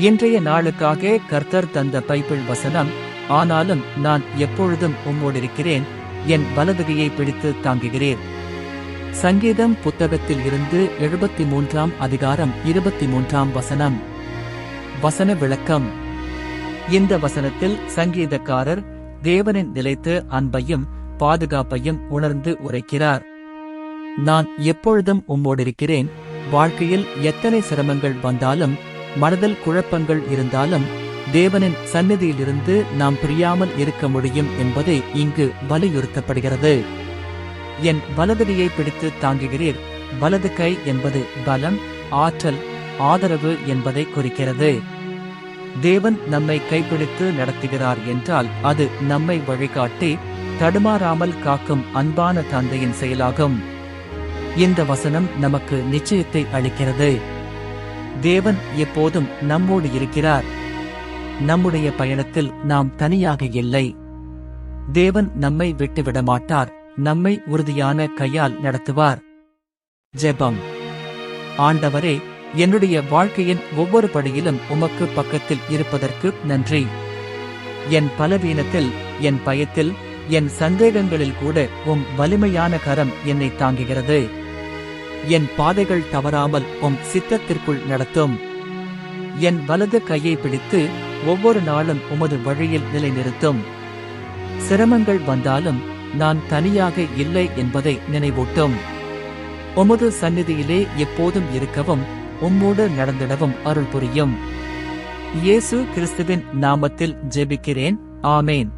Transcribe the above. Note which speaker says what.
Speaker 1: இன்றைய நாளுக்காக கர்த்தர் தந்த பைபிள் வசனம் ஆனாலும் நான் எப்பொழுதும் உம்மோடிருக்கிறேன் என் வலதுகையை பிடித்து தாங்குகிறேன். சங்கீதம் புத்தகத்தில் இருந்து எழுபத்தி மூன்றாம் அதிகாரம் இருபத்தி மூன்றாம் வசனம். வசன விளக்கம். இந்த வசனத்தில் சங்கீதக்காரர் தேவனின் நிலைத்து அன்பையும் பாதுகாப்பையும் உணர்ந்து உரைக்கிறார். நான் எப்பொழுதும் உம்மோடிருக்கிறேன் வாழ்க்கையில் எத்தனை சிரமங்கள் வந்தாலும் மனதில் குழப்பங்கள் இருந்தாலும் தேவனின் சந்நிதியிலிருந்து நாம் பிரியாமல் இருக்க முடியும் என்பது இங்கு வலியுறுத்தப்படுகிறது. என் வலதுகையை பிடித்து தாங்குகிறீர். வலது கை என்பது பலம் ஆற்றல் ஆதரவு என்பதை குறிக்கிறது. தேவன் நம்மை கைப்பிடித்து நடத்துகிறார் என்றால் அது நம்மை வழிகாட்டி தடுமாறாமல் காக்கும் அன்பான தந்தையின் செயலாகும். இந்த வசனம் நமக்கு நிச்சயத்தை அளிக்கிறது. தேவன் எப்போதும் நம்மோடு இருக்கிறார். நம்முடைய பயணத்தில் நாம் தனியாக இல்லை. தேவன் நம்மை விட்டுவிட மாட்டார் நம்மை உறுதியான கையால் நடத்துவார். ஜெபம். ஆண்டவரே என்னுடைய வாழ்க்கையின் ஒவ்வொரு படியிலும் உமக்கு பக்கத்தில் இருப்பதற்கு நன்றி. என் பலவீனத்தில் என் பயத்தில் என் சந்தேகங்களில் கூட உம் வலிமையான கரம் என்னை தாங்குகிறது. என் பாதைகள் தவறாமல் உம் சித்தத்திற்குள் நடத்தும். என் வலது கையை பிடித்து ஒவ்வொரு நாளும் உமது வழியில் நிலைநிறுத்தும். சிரமங்கள் வந்தாலும் நான் தனியாக இல்லை என்பதை நினைவூட்டும். உமது சந்நிதியிலே எப்போதும் இருக்கவும் உம்மோடு நடந்திடவும் அருள் புரியும். இயேசு கிறிஸ்துவின் நாமத்தில் ஜெபிக்கிறேன். ஆமேன்.